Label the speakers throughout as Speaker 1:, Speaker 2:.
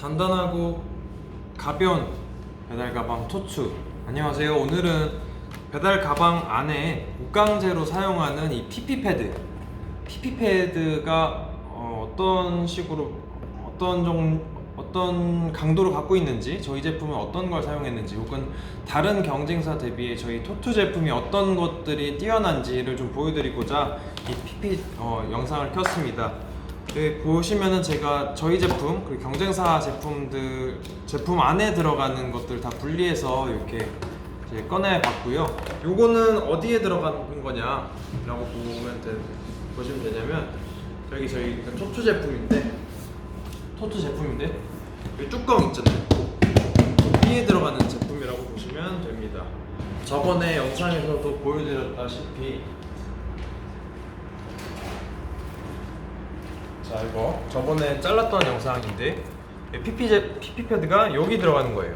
Speaker 1: 단단하고 가벼운 배달 가방 토추. 안녕하세요. 오늘은 배달 가방 안에 옷강제로 사용하는 이 PP 패드. PP 패드가 어, 어떤 식으로 어떤 종 어떤 강도를 갖고 있는지 저희 제품은 어떤 걸 사용했는지 혹은 다른 경쟁사 대비해 저희 토투 제품이 어떤 것들이 뛰어난지를 좀 보여드리고자 이 PP 어, 영상을 켰습니다. 여기 보시면은 제가 저희 제품 그리고 경쟁사 제품들 제품 안에 들어가는 것들 다 분리해서 이렇게 이제 꺼내 봤고요. 요거는 어디에 들어가는 거냐라고 보면 돼, 보시면 되냐면 여기 저희 그 토투 제품인데 토트 제품인데 이 뚜껑 있잖아요. 위에 들어가는 제품이라고 보시면 됩니다. 저번에 영상에서도 보여드렸다시피 자 이거 저번에 잘랐던 영상인데 이 PP 제, PP 패드가 여기 들어가는 거예요.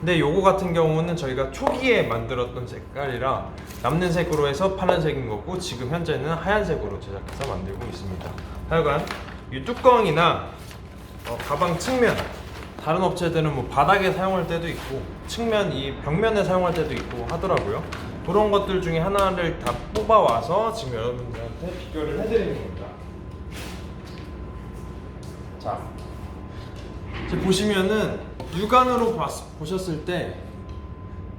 Speaker 1: 근데 요거 같은 경우는 저희가 초기에 만들었던 색깔이라 남는 색으로 해서 파란색인 거고 지금 현재는 하얀색으로 제작해서 만들고 있습니다. 하여간 이 뚜껑이나 어, 가방 측면 다른 업체들은 뭐 바닥에 사용할 때도 있고 측면 이 벽면에 사용할 때도 있고 하더라고요. 그런 것들 중에 하나를 다 뽑아 와서 지금 여러분들한테 비교를 해드리는 겁니다. 자, 이제 보시면은 육안으로 봤- 보셨을 때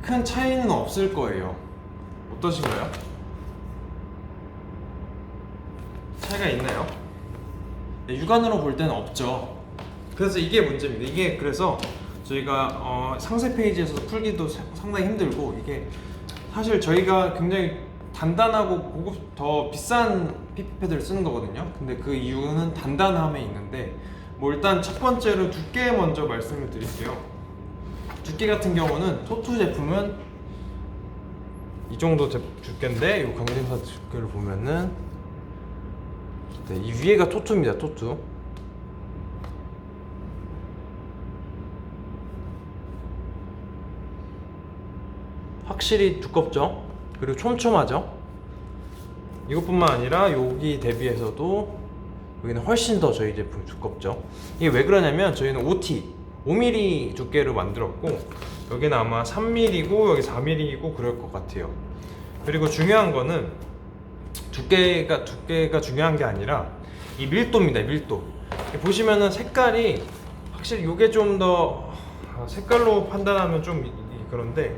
Speaker 1: 큰 차이는 없을 거예요. 어떠신가요? 차이가 있나요? 네, 육안으로 볼 때는 없죠. 그래서 이게 문제입니다. 이게 그래서 저희가 어, 상세 페이지에서 풀기도 사- 상당히 힘들고 이게 사실 저희가 굉장히 단단하고 고급 더 비싼 PP패드를 쓰는 거거든요. 근데 그 이유는 단단함에 있는데 뭐 일단 첫 번째로 두께 먼저 말씀을 드릴게요. 두께 같은 경우는 토투 제품은 이 정도 제- 두께인데 이 경쟁사 두께를 보면은 네, 이 위에가 토투입니다. 토투. 확실히 두껍죠. 그리고 촘촘하죠. 이것뿐만 아니라 여기 대비해서도 여기는 훨씬 더 저희 제품 두껍죠. 이게 왜 그러냐면 저희는 OT 5mm 두께로 만들었고 여기는 아마 3mm고 여기 4mm이고 그럴 것 같아요. 그리고 중요한 거는 두께가 두께가 중요한 게 아니라 이 밀도입니다. 밀도. 보시면은 색깔이 확실히 이게 좀 더 색깔로 판단하면 좀 그런데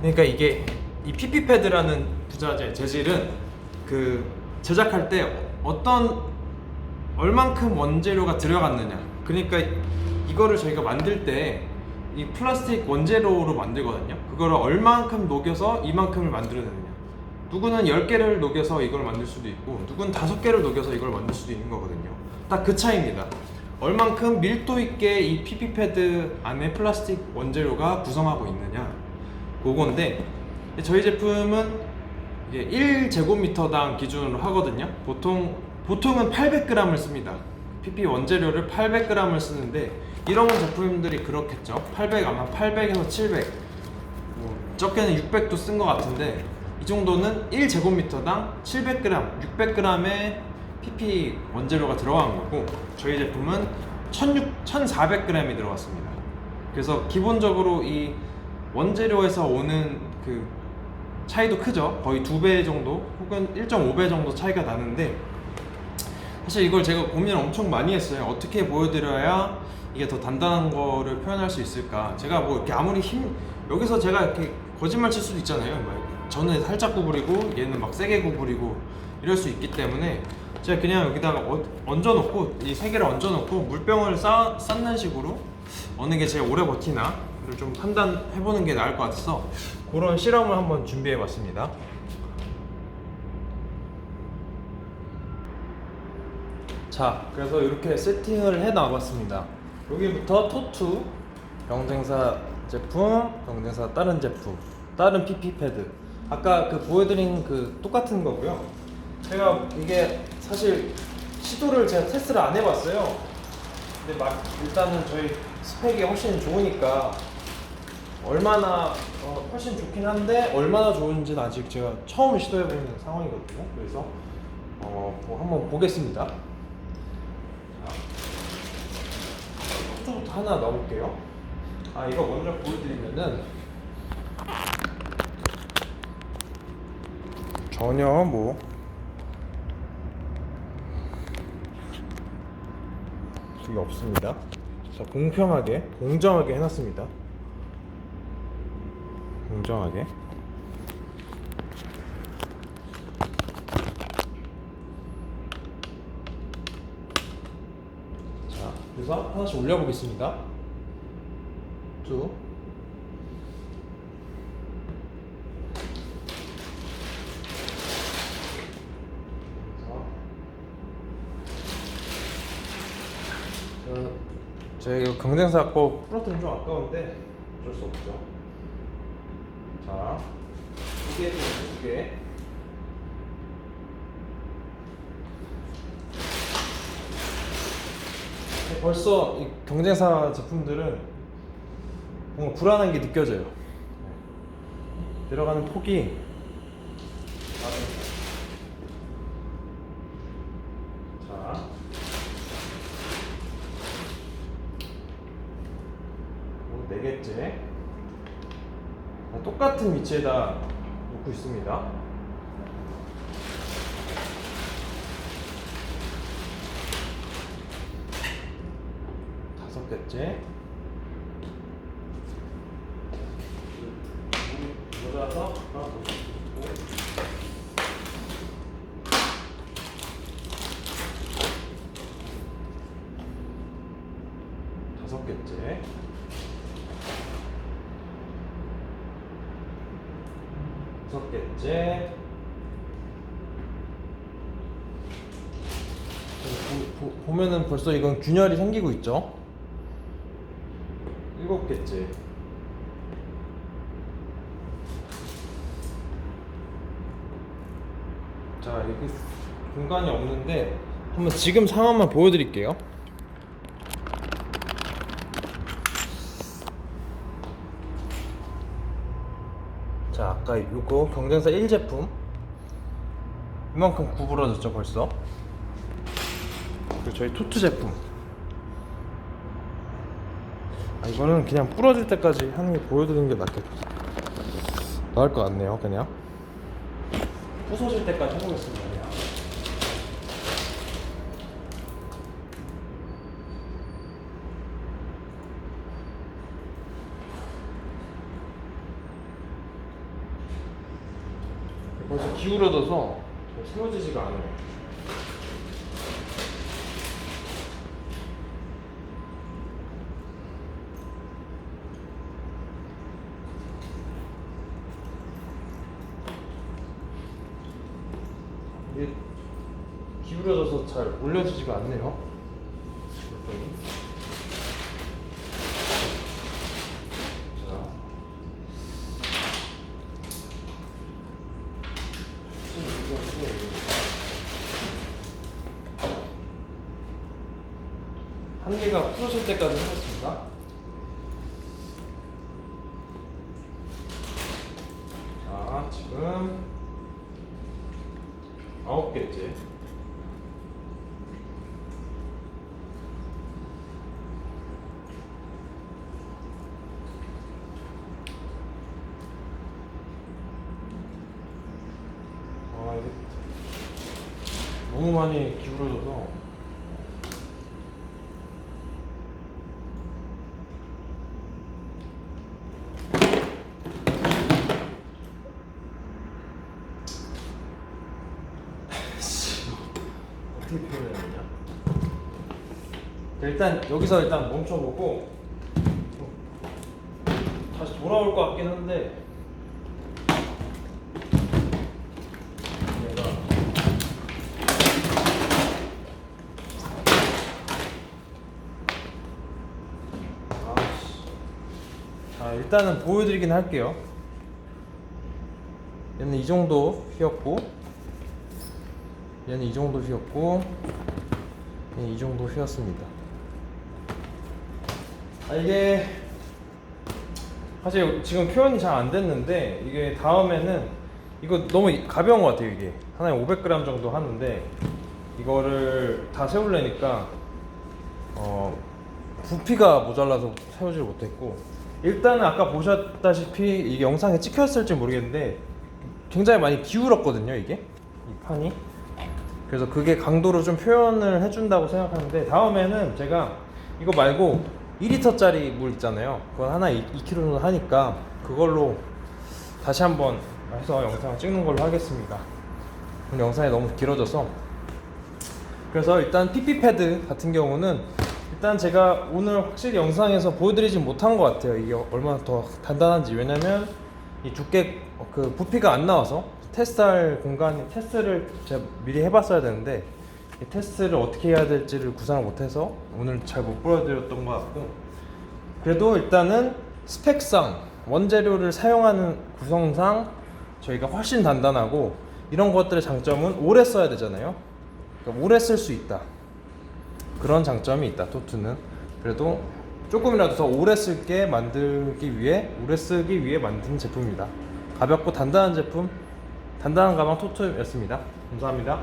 Speaker 1: 그러니까 이게 이 PP 패드라는 부자재 재질은 그 제작할 때 어떤 얼만큼 원재료가 들어갔느냐. 그러니까 이거를 저희가 만들 때 이 플라스틱 원재료로 만들거든요. 그거를 얼만큼 녹여서 이만큼을 만들어내느냐. 누구는 10개를 녹여서 이걸 만들 수도 있고 누구는 5개를 녹여서 이걸 만들 수도 있는 거거든요. 딱 그 차이입니다. 얼만큼 밀도 있게 이 PP 패드 안에 플라스틱 원재료가 구성하고 있느냐. 그건데 저희 제품은 이게 1제곱미터당 기준으로 하거든요. 보통 보통은 800g을 씁니다. PP 원재료를 800g을 쓰는데 이런 제품들이 그렇겠죠. 800 아마 800에서 700, 뭐 적게는 600도 쓴 것 같은데 이 정도는 1제곱미터당 700g, 600g의 PP 원재료가 들어간 거고 저희 제품은 1600, 1400g이 들어갔습니다. 그래서 기본적으로 이 원재료에서 오는 그 차이도 크죠. 거의 두 배 정도 혹은 1.5배 정도 차이가 나는데 사실 이걸 제가 고민을 엄청 많이 했어요. 어떻게 보여드려야 이게 더 단단한 거를 표현할 수 있을까? 제가 뭐 이렇게 아무리 힘 여기서 제가 이렇게 거짓말 칠 수도 있잖아요. 막 저는 살짝 구부리고 얘는 막 세게 구부리고 이럴 수 있기 때문에 제가 그냥 여기다가 어- 얹어놓고 이 세 개를 얹어놓고 물병을 쌓, 쌓는 식으로 어느 게 제일 오래 버티나 를좀 판단해보는 게 나을 것 같아서 그런 실험을 한번 준비해봤습니다. 자, 그래서 이렇게 세팅을 해 나왔습니다. 여기부터 토투 경쟁사 제품, 경쟁사 다른 제품, 다른 PP 패드. 아까 그 보여드린 그 똑같은 거고요. 제가 이게 사실 시도를 제가 테스트를 안 해봤어요. 근데 막 일단은 저희 스펙이 훨씬 좋으니까 얼마나 어, 훨씬 좋긴 한데 얼마나 좋은지는 아직 제가 처음 시도해보는 상황이거든요. 그래서 어, 뭐 한번 보겠습니다. 하나 넣어볼게요. 아 이거 먼저 보여드리면은 전혀 뭐 그게 없습니다. 자 공평하게 공정하게 해놨습니다. 공정하게. 자, 그래서 하나씩 올려보겠습니다. 쭉. 제가 이거 경쟁사 거 풀었더니 좀 아까운데 어쩔 수 없죠. 자, 두 개, 두 개. 벌써 이 경쟁사 제품들은 뭔가 불안한 게 느껴져요. 들어가는 폭이 자. 뭐, 네 개째. 다 똑같은 위치에다 놓고 있습니다. 다섯 개째. 모자라서 하나 더 넣고. 다섯 개째. 개째. 보, 보, 보면은 벌써 이건 균열이 생기고 있죠. 일곱 개째. 자, 여기 공간이 없는데 한번 지금 상황만 보여드릴게요. 자, 아까 요거 경쟁사 1제품 이만큼 구부러졌죠 벌써. 그리고 저희 투트 제품. 아, 이거는 그냥 부러질 때까지 하는 게 보여드리는 게 낫겠, 나을 것 같네요, 그냥. 부서질 때까지 해보겠습니다. 그냥. 벌써 기울어져서 세워지지가 않아요. 이게 기울어져서 잘 올려지지가 않네요. 자. 한 개가 부서질 때까지 하겠습니다. 자, 지금 아홉 개째. 아, 이게 너무 많이 기울어져서 어떻게 표현해야 되냐? 일단 여기서 일단 멈춰보고 다시 돌아올 것 같긴 한데 얘가 아씨 자 일단은 보여드리긴 할게요. 얘는 이 정도 휘었고 얘는 이 정도 휘었고 얘는 이 정도 휘었습니다. 아 이게 사실 지금 표현이 잘 안 됐는데 이게 다음에는 이거 너무 가벼운 것 같아요 이게. 하나에 500g 정도 하는데 이거를 다 세우려니까 어 부피가 모자라서 세우지를 못했고 일단은 아까 보셨다시피 이게 영상에 찍혔을지 모르겠는데 굉장히 많이 기울었거든요 이게. 이 판이. 그래서 그게 강도를 좀 표현을 해준다고 생각하는데 다음에는 제가 이거 말고 2리터짜리 물 있잖아요. 그건 하나 2kg 정도 하니까 그걸로 다시 한번 해서 영상을 찍는 걸로 하겠습니다. 오늘 영상이 너무 길어져서. 그래서 일단 PP 패드 같은 경우는 일단 제가 오늘 확실히 영상에서 보여드리지 못한 것 같아요. 이게 얼마나 더 단단한지 왜냐면 이 두께 어, 그 부피가 안 나와서 테스트할 공간 테스트를 제가 미리 해봤어야 되는데 이 테스트를 어떻게 해야 될지를 구상을 못해서 오늘 잘 못 보여드렸던 것 같고 그래도 일단은 스펙상 원재료를 사용하는 구성상 저희가 훨씬 단단하고 이런 것들의 장점은 오래 써야 되잖아요. 그러니까 오래 쓸 수 있다. 그런 장점이 있다. 토트는 그래도 조금이라도 더 오래 쓸게 만들기 위해 오래 쓰기 위해 만든 제품입니다. 가볍고 단단한 제품, 단단한 가방 토트였습니다. 감사합니다.